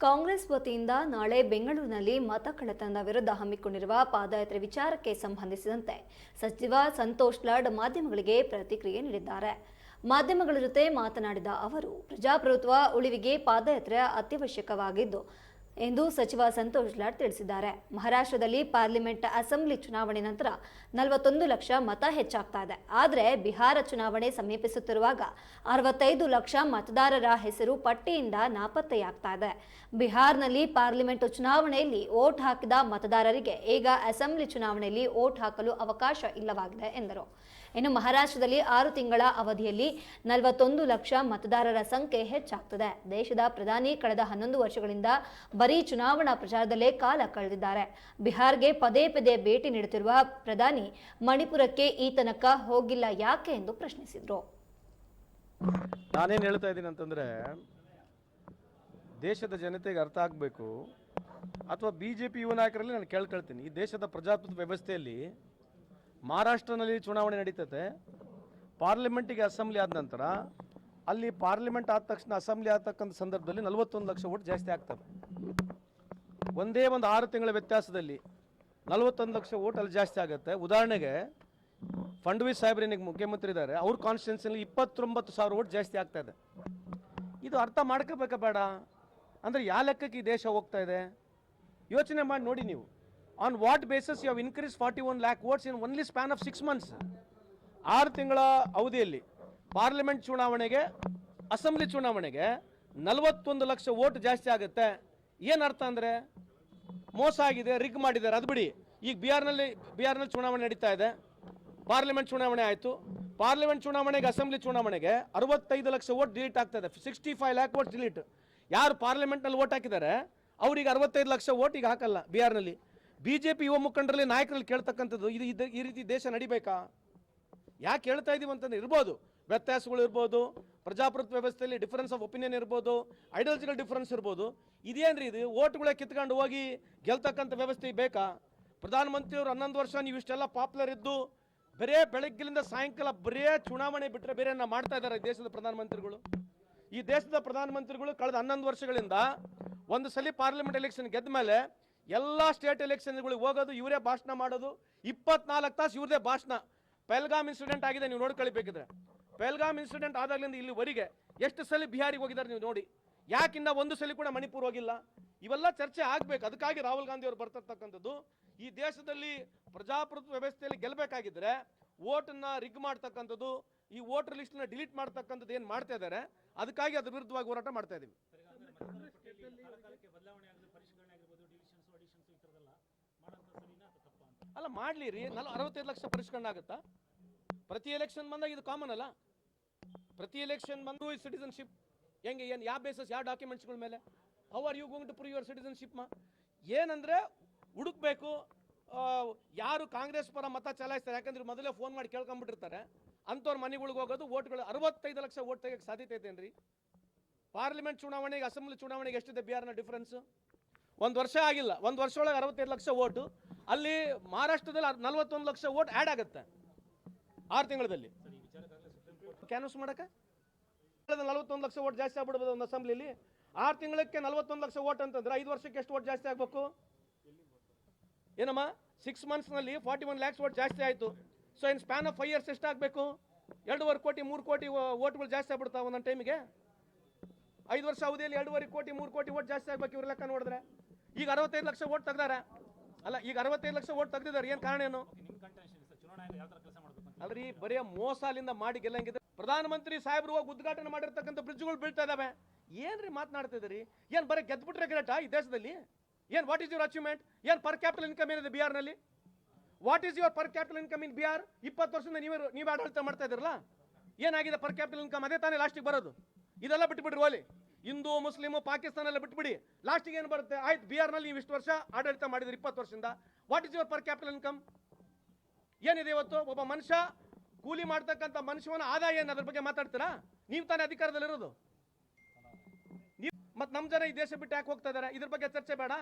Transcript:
ಕಾಂಗ್ರೆಸ್ ವತಿಯಿಂದ ನಾಳೆ ಬೆಂಗಳೂರಿನಲ್ಲಿ ಮತ ಕಳೆತನದ ವಿರುದ್ಧ ಹಮ್ಮಿಕೊಂಡಿರುವ ಪಾದಯಾತ್ರೆ ವಿಚಾರಕ್ಕೆ ಸಂಬಂಧಿಸಿದಂತೆ ಸಚಿವ ಸಂತೋಷ್ ಲಾಡ್ ಮಾಧ್ಯಮಗಳಿಗೆ ಪ್ರತಿಕ್ರಿಯೆ ನೀಡಿದ್ದಾರೆ. ಮಾಧ್ಯಮಗಳ ಜೊತೆ ಮಾತನಾಡಿದ ಅವರು, ಪ್ರಜಾಪ್ರಭುತ್ವ ಉಳಿವಿಗೆ ಪಾದಯಾತ್ರೆ ಅತ್ಯವಶ್ಯಕವಾಗಿದ್ದು ಎಂದು ಸಚಿವ ಸಂತೋಷ್ ಲಾಡ್ ತಿಳಿಸಿದ್ದಾರೆ. ಮಹಾರಾಷ್ಟ್ರದಲ್ಲಿ ಪಾರ್ಲಿಮೆಂಟ್ ಅಸೆಂಬ್ಲಿ ಚುನಾವಣೆ ನಂತರ ನಲವತ್ತೊಂದು ಲಕ್ಷ ಮತ ಹೆಚ್ಚಾಗ್ತಾ ಇದೆ. ಆದರೆ ಬಿಹಾರ ಚುನಾವಣೆ ಸಮೀಪಿಸುತ್ತಿರುವಾಗ ಅರವತ್ತೈದು ಲಕ್ಷ ಮತದಾರರ ಹೆಸರು ಪಟ್ಟಿಯಿಂದ ನಾಪತ್ತೆಯಾಗ್ತಾ ಇದೆ. ಬಿಹಾರ್ನಲ್ಲಿ ಪಾರ್ಲಿಮೆಂಟ್ ಚುನಾವಣೆಯಲ್ಲಿ ವೋಟ್ ಹಾಕಿದ ಮತದಾರರಿಗೆ ಈಗ ಅಸೆಂಬ್ಲಿ ಚುನಾವಣೆಯಲ್ಲಿ ವೋಟ್ ಹಾಕಲು ಅವಕಾಶ ಇಲ್ಲವಾಗಿದೆ ಎಂದರು. ಇನ್ನು ಮಹಾರಾಷ್ಟ್ರದಲ್ಲಿ ಆರು ತಿಂಗಳ ಅವಧಿಯಲ್ಲಿ ನಲವತ್ತೊಂದು ಲಕ್ಷ ಮತದಾರರ ಸಂಖ್ಯೆ ಹೆಚ್ಚಾಗ್ತದೆ. ದೇಶದ ಪ್ರಧಾನಿ ಕಳೆದ ಹನ್ನೊಂದು ವರ್ಷಗಳಿಂದ ಬರೀ ಚುನಾವಣಾ ಪ್ರಚಾರದಲ್ಲೇ ಕಾಲ ಕಳೆದಿದ್ದಾರೆ. ಬಿಹಾರ್ಗೆ ಪದೇ ಪದೇ ಭೇಟಿ ನೀಡುತ್ತಿರುವ ಪ್ರಧಾನಿ ಮಣಿಪುರಕ್ಕೆ ಈ ತನಕ ಹೋಗಿಲ್ಲ ಯಾಕೆ ಎಂದು ಪ್ರಶ್ನಿಸಿದರು. ನಾನೇನು ಹೇಳ್ತಾ ಇದ್ದೀನಿ ಅಂತಂದರೆ, ದೇಶದ ಜನತೆಗೆ ಅರ್ಥ ಆಗಬೇಕು. ಅಥವಾ ಬಿ ಜೆ ಪಿ ಯುವ ನಾಯಕರಲ್ಲಿ ನಾನು ಕೇಳ್ಕೊಳ್ತೀನಿ. ಈ ದೇಶದ ಪ್ರಜಾಪ್ರಭುತ್ವ ವ್ಯವಸ್ಥೆಯಲ್ಲಿ ಮಹಾರಾಷ್ಟ್ರನಲ್ಲಿ ಚುನಾವಣೆ ನಡೀತದೆ ಪಾರ್ಲಿಮೆಂಟಿಗೆ ಅಸೆಂಬ್ಲಿ ಆದ ನಂತರ ಅಲ್ಲಿ ಪಾರ್ಲಿಮೆಂಟ್ ಆದ ತಕ್ಷಣ, ಅಸೆಂಬ್ಲಿ ಆಗ್ತಕ್ಕಂಥ ಸಂದರ್ಭದಲ್ಲಿ ನಲವತ್ತೊಂದು ಲಕ್ಷ ಓಟ್ ಜಾಸ್ತಿ ಆಗ್ತವೆ. ಒಂದೇ ಒಂದು ಆರು ತಿಂಗಳ ವ್ಯತ್ಯಾಸದಲ್ಲಿ ನಲವತ್ತೊಂದು ಲಕ್ಷ ಓಟ್ ಅಲ್ಲಿ ಜಾಸ್ತಿ ಆಗುತ್ತೆ. ಉದಾಹರಣೆಗೆ, ಫಂಡ್ವಿ ಸಾಹೇಬ್ರೇನಿಗೆ ಮುಖ್ಯಮಂತ್ರಿ ಇದ್ದಾರೆ. ಅವ್ರ ಕಾನ್ಸ್ಟಿಟ್ಯೂನ್ಸಿನಲ್ಲಿ ಇಪ್ಪತ್ತೊಂಬತ್ತು ಸಾವಿರ ಓಟ್ ಜಾಸ್ತಿ ಆಗ್ತಾ ಇದೆ. ಇದು ಅರ್ಥ ಮಾಡ್ಕೋಬೇಕ ಬೇಡ. ಅಂದರೆ ಯಾವ ಲೆಕ್ಕಕ್ಕೆ ಈ ದೇಶ ಹೋಗ್ತಾ ಇದೆ? ಯೋಚನೆ ಮಾಡಿ ನೋಡಿ ನೀವು. On what basis you have increase forty one lakh votes in only span of six months ಆರು ತಿಂಗಳ ಅವಧಿಯಲ್ಲಿ. ಪಾರ್ಲಿಮೆಂಟ್ ಚುನಾವಣೆಗೆ, ಅಸೆಂಬ್ಲಿ ಚುನಾವಣೆಗೆ ನಲವತ್ತೊಂದು ಲಕ್ಷ ಓಟ್ ಜಾಸ್ತಿ ಆಗುತ್ತೆ. ಏನು ಅರ್ಥ ಅಂದರೆ? ಮೋಸ ಆಗಿದೆ, ರಿಗ್ ಮಾಡಿದ್ದಾರೆ. ಅದು ಬಿಡಿ. ಈಗ ಬಿಹಾರ್ನಲ್ಲಿ ಬಿಹಾರ್ನಲ್ಲಿ ಚುನಾವಣೆ ನಡೀತಾ ಇದೆ. ಪಾರ್ಲಿಮೆಂಟ್ ಚುನಾವಣೆ ಆಯಿತು. ಪಾರ್ಲಿಮೆಂಟ್ ಚುನಾವಣೆಗೆ, ಅಸೆಂಬ್ಲಿ ಚುನಾವಣೆಗೆ ಅರವತ್ತೈದು ಲಕ್ಷ ಓಟ್ ಡಿಲೀಟ್ ಆಗ್ತದೆ sixty five lakh vote delete. ಯಾರು ಪಾರ್ಲಿಮೆಂಟ್ನಲ್ಲಿ ಓಟ್ ಹಾಕಿದ್ದಾರೆ? ಅವ್ರಿಗೆ ಅರವತ್ತೈದು ಲಕ್ಷ ಓಟ್ ಈಗ ಹಾಕಲ್ಲ ಬಿಹಾರ್ನಲ್ಲಿ. ಬಿ ಜೆ ಪಿ ಯುವ ಮುಖಂಡರಲ್ಲಿ ನಾಯಕರಲ್ಲಿ ಕೇಳ್ತಕ್ಕಂಥದ್ದು, ಇದು, ಇದು- ಈ ರೀತಿ ದೇಶ ನಡಿಬೇಕಾ? ಯಾಕೆ ಹೇಳ್ತಾ ಇದೀವಿ ಅಂತಂದ್ರೆ ಇರ್ಬೋದು. ವ್ಯತ್ಯಾಸಗಳು ಇರ್ಬೋದು, ಪ್ರಜಾಪ್ರಭುತ್ವ ವ್ಯವಸ್ಥೆಯಲ್ಲಿ ಡಿಫರೆನ್ಸ್ ಆಫ್ ಒಪಿನಿಯನ್ ಇರ್ಬೋದು ಐಡಿಯಾಲಜಿಕಲ್ ಡಿಫರೆನ್ಸ್ ಇರ್ಬೋದು. ಇದೇನ್ರಿ ಇದು? ಓಟ್ಗಳೇ ಕಿತ್ಕೊಂಡು ಹೋಗಿ ಗೆಲ್ತಕ್ಕಂಥ ವ್ಯವಸ್ಥೆ ಬೇಕಾ? ಪ್ರಧಾನಮಂತ್ರಿಯವರು ಹನ್ನೊಂದು ವರ್ಷ ನೀವು ಇಷ್ಟೆಲ್ಲ ಪಾಪ್ಯುಲರ್ ಇದ್ದು, ಬರೇ ಬೆಳಗ್ಗಿನಿಂದ ಸಾಯಂಕಾಲ ಬರೇ ಚುನಾವಣೆ ಬಿಟ್ಟರೆ ಬೇರೆ ಮಾಡ್ತಾ ಇದ್ದಾರೆ ದೇಶದ ಪ್ರಧಾನಮಂತ್ರಿಗಳು? ಈ ದೇಶದ ಪ್ರಧಾನಮಂತ್ರಿಗಳು ಕಳೆದ ಹನ್ನೊಂದು ವರ್ಷಗಳಿಂದ ಒಂದು ಸಲ ಪಾರ್ಲಿಮೆಂಟ್ ಎಲೆಕ್ಷನ್ ಗೆದ್ದ ಮೇಲೆ ಎಲ್ಲ ಸ್ಟೇಟ್ ಎಲೆಕ್ಷನ್ಗಳಿಗೆ ಹೋಗೋದು ಇವರೇ ಭಾಷಣ ಮಾಡೋದು. ಇಪ್ಪತ್ನಾಲ್ಕು ತಾಸು ಇವ್ರದೇ ಭಾಷಣ. ಪೆಲ್ಗಾಮ್ ಇನ್ಸಿಡೆಂಟ್ ಆಗಿದೆ, ನೀವು ನೋಡ್ಕೊಳ್ಬೇಕಿದ್ರೆ. ಪೆಲ್ಗಾಮ್ ಇನ್ಸಿಡೆಂಟ್ ಆದಾಗಲಿಂದ ಇಲ್ಲಿವರೆಗೆ ಎಷ್ಟು ಸಲ ಬಿಹಾರಿಗೆ ಹೋಗಿದ್ದಾರೆ ನೀವು ನೋಡಿ. ಯಾಕಿಂದ ಒಂದು ಸಲ ಕೂಡ ಮಣಿಪುರ ಹೋಗಿಲ್ಲ? ಇವೆಲ್ಲ ಚರ್ಚೆ ಆಗ್ಬೇಕು. ಅದಕ್ಕಾಗಿ ರಾಹುಲ್ ಗಾಂಧಿ ಅವರು ಬರ್ತಿರ್ತಕ್ಕಂಥದ್ದು. ಈ ದೇಶದಲ್ಲಿ ಪ್ರಜಾಪ್ರಭುತ್ವ ವ್ಯವಸ್ಥೆಯಲ್ಲಿ ಗೆಲ್ಲಬೇಕಾಗಿದ್ರೆ ವೋಟನ್ನ ರಿಗ್ ಮಾಡ್ತಕ್ಕಂಥದ್ದು, ಈ ವೋಟರ್ ಲಿಸ್ಟ್ನ ಡಿಲೀಟ್ ಮಾಡ್ತಕ್ಕಂಥದ್ದು ಏನು ಮಾಡ್ತಾ ಇದ್ದಾರೆ, ಅದಕ್ಕಾಗಿ ಅದ್ರ ವಿರುದ್ಧವಾಗಿ ಹೋರಾಟ ಮಾಡ್ತಾ ಇದ್ದೀವಿ ಅಲ್ಲ ಮಾಡ್ಲಿ ರೀ. ನಲ್ ಅರವತ್ತೈದು ಲಕ್ಷ ಪರಿಷ್ಕರಣೆ ಆಗುತ್ತಾ? ಪ್ರತಿ ಎಲೆಕ್ಷನ್ ಬಂದಾಗ ಇದು ಕಾಮನ್ ಅಲ್ಲ? ಪ್ರತಿ ಎಲೆಕ್ಷನ್ ಬಂದು ಸಿಟಿಸನ್ಶಿಪ್ ಹೆಂಗೆ, ಏನು, ಯಾವ ಬೇಸಸ್ ಯಾವ ಡಾಕ್ಯುಮೆಂಟ್ಸ್ಗಳ ಮೇಲೆ? How are you going to prove your citizenship ಮಾ? ಏನಂದ್ರೆ ಹುಡುಕ್ಬೇಕು ಯಾರು ಕಾಂಗ್ರೆಸ್ ಪರ ಮತ ಚಲಾಯಿಸ್ತಾರೆ, ಯಾಕಂದ್ರೆ ಮೊದಲೇ ಫೋನ್ ಮಾಡಿ ಕೇಳ್ಕೊಂಬಿಟ್ಟಿರ್ತಾರೆ ಅಂಥವ್ರ ಮನೆಗಳಿಗೆ ಹೋಗೋದು ಓಟ್ಗಳು ಅರವತ್ತೈದು ಲಕ್ಷ ಓಟ್ ತೆಗೆಯಕ್ಕೆ ಸಾಧ್ಯತೆ ಐತೇನ್ರಿ ಪಾರ್ಲಿಮೆಂಟ್ ಚುನಾವಣೆಗೆ ಅಸೆಂಬ್ಲಿ ಚುನಾವಣೆಗೆ ಎಷ್ಟಿದೆ ಬಿಹಾರ್ನ ಡಿಫ್ರೆನ್ಸ್ ಒಂದು ವರ್ಷ ಆಗಿಲ್ಲ, ಒಂದು ವರ್ಷ ಒಳಗೆ ಅರವತ್ತೈದು ಲಕ್ಷ ಓಟು ಅಲ್ಲಿ ಮಹಾರಾಷ್ಟ್ರದಲ್ಲಿ ನಲ್ವತ್ತೊಂದು ಲಕ್ಷ ಓಟ್ ಆ್ಯಡ್ ಆಗುತ್ತೆ. ಆರು ತಿಂಗಳಲ್ಲಿ ಕ್ಯಾನ್ವಸ್ ಮಾಡಕ್ಕೆ? ನಲವತ್ತೊಂದು ಲಕ್ಷ ಓಟ್ ಜಾಸ್ತಿ ಆಗ್ಬಿಡ್ಬೋದು ಒಂದು ಅಸೆಂಬ್ಲಿಲಿ. ಆರು ತಿಂಗಳಕ್ಕೆ ನಲವತ್ತೊಂದು ಲಕ್ಷ ಓಟ್ ಅಂತಂದ್ರೆ ಐದು ವರ್ಷಕ್ಕೆ ಎಷ್ಟು ಓಟ್ ಜಾಸ್ತಿ ಆಗಬೇಕು? ಏನಮ್ಮ? ಸಿಕ್ಸ್ ಮಂತ್ಸ್ನಲ್ಲಿ ಫಾರ್ಟಿ ಒನ್ ಲ್ಯಾಕ್ಸ್ ಓಟ್ ಜಾಸ್ತಿ ಆಯಿತು. So in span of five years ಎಷ್ಟಾಗಬೇಕು ಎರಡೂವರೆ ಕೋಟಿ ಮೂರು ಕೋಟಿ ಓಟ್ಗಳು ಜಾಸ್ತಿ ಆಗ್ಬಿಡ್ತಾವೆ ಒಂದೊಂದು ಟೈಮಿಗೆ ಐದು ವರ್ಷ ಅವಧಿಯಲ್ಲಿ ಎರಡೂವರೆ ಕೋಟಿ ಮೂರು ಕೋಟಿ ಓಟ್ ಜಾಸ್ತಿ ಆಗ್ಬೇಕು ಇವ್ರ ಲೆಕ್ಕ ನೋಡಿದ್ರೆ. ಈಗ ಅರವತ್ತೈದು ಲಕ್ಷ ಓಟ್ ತೆಗ್ದಾರೆ? ಅಲ್ಲ ಈಗ ಅರವತ್ತೈದು ಲಕ್ಷ ಓಟ್ ತೆಗ್ದಿದ್ದಾರೆ ಏನು ಕಾರಣ ಏನು? ಅಲ್ರಿ ಬರೀ ಮೋಸ ಅಲ್ಲಿಂದ ಮಾಡಿ ಗೆಲ್ಲಂಗಿದೆ ಪ್ರಧಾನಮಂತ್ರಿ ಸಾಹೇಬ್ರು ಹೋಗಿ ಉದ್ಘಾಟನೆ ಮಾಡಿರ್ತಕ್ಕಂಥ ಬ್ರಿಡ್ಜ್ಗಳು ಬೀಳ್ತಾ ಇದಾವೆ. ಏನ್ರಿ ಮಾತನಾಡ್ತಿದ್ದೀರಿ ಏನ್ ಬರೀ ಗೆದ್ಬಿಟ್ರೆ ಗ್ರೇಟಾ ಈ ದೇಶದಲ್ಲಿ? ಏನ್ ವಾಟ್ ಇಸ್ ಯುವರ್ ಅಚೀವ್ಮೆಂಟ್ ಏನ್ ಪರ್ ಕ್ಯಾಪಿಟಲ್ ಇನ್ಕಮ್ ಏನಿದೆ ಬಿಹಾರ್ನಲ್ಲಿ? What is your per capital income in Bihar? ಇಪ್ಪತ್ತು ವರ್ಷದಿಂದ ನೀವೇ ನೀವೇ ಆಡಳಿತ ಮಾಡ್ತಾ ಇದ್ರಲ್ಲ ಏನಾಗಿದೆ ಪರ್ ಕ್ಯಾಪಿಟಲ್ ಇನ್ಕಮ್ ಅದೇ ತಾನೇ ಲಾಸ್ಟಿಗೆ ಬರೋದು. ಇದೆಲ್ಲ ಬಿಟ್ಬಿಡ್ರಿ ಓಲಿ. ಹಿಂದೂ ಮುಸ್ಲಿಮು ಪಾಕಿಸ್ತಾನ ಎಲ್ಲ ಬಿಟ್ಬಿಡಿ ಲಾಸ್ಟಿಗೆ ಏನು ಬರುತ್ತೆ? ಆಯ್ತು, ಬಿಹಾರ್ನಲ್ಲಿ ನೀವು ಇಷ್ಟು ವರ್ಷ ಆಡಳಿತ ಮಾಡಿದ್ರಿ ಇಪ್ಪತ್ತು ವರ್ಷದಿಂದ. What is your per capital income ಏನಿದೆ ಇವತ್ತು? ಒಬ್ಬ ಮನುಷ್ಯ ಕೂಲಿ ಮಾಡ್ತಕ್ಕಂಥ ಮನುಷ್ಯನ ಆದಾಯ ಏನು ಅದ್ರ ಬಗ್ಗೆ ಮಾತಾಡ್ತೀರಾ? ನೀವು ತಾನೇ ಅಧಿಕಾರದಲ್ಲಿರೋದು. ಮತ್ತೆ ನಮ್ಮ ಜನ ಈ ದೇಶ ಬಿಟ್ಟು ಯಾಕೆ ಹೋಗ್ತಾ ಇದಾರೆ? ಇದ್ರ ಬಗ್ಗೆ ಚರ್ಚೆ ಬೇಡ.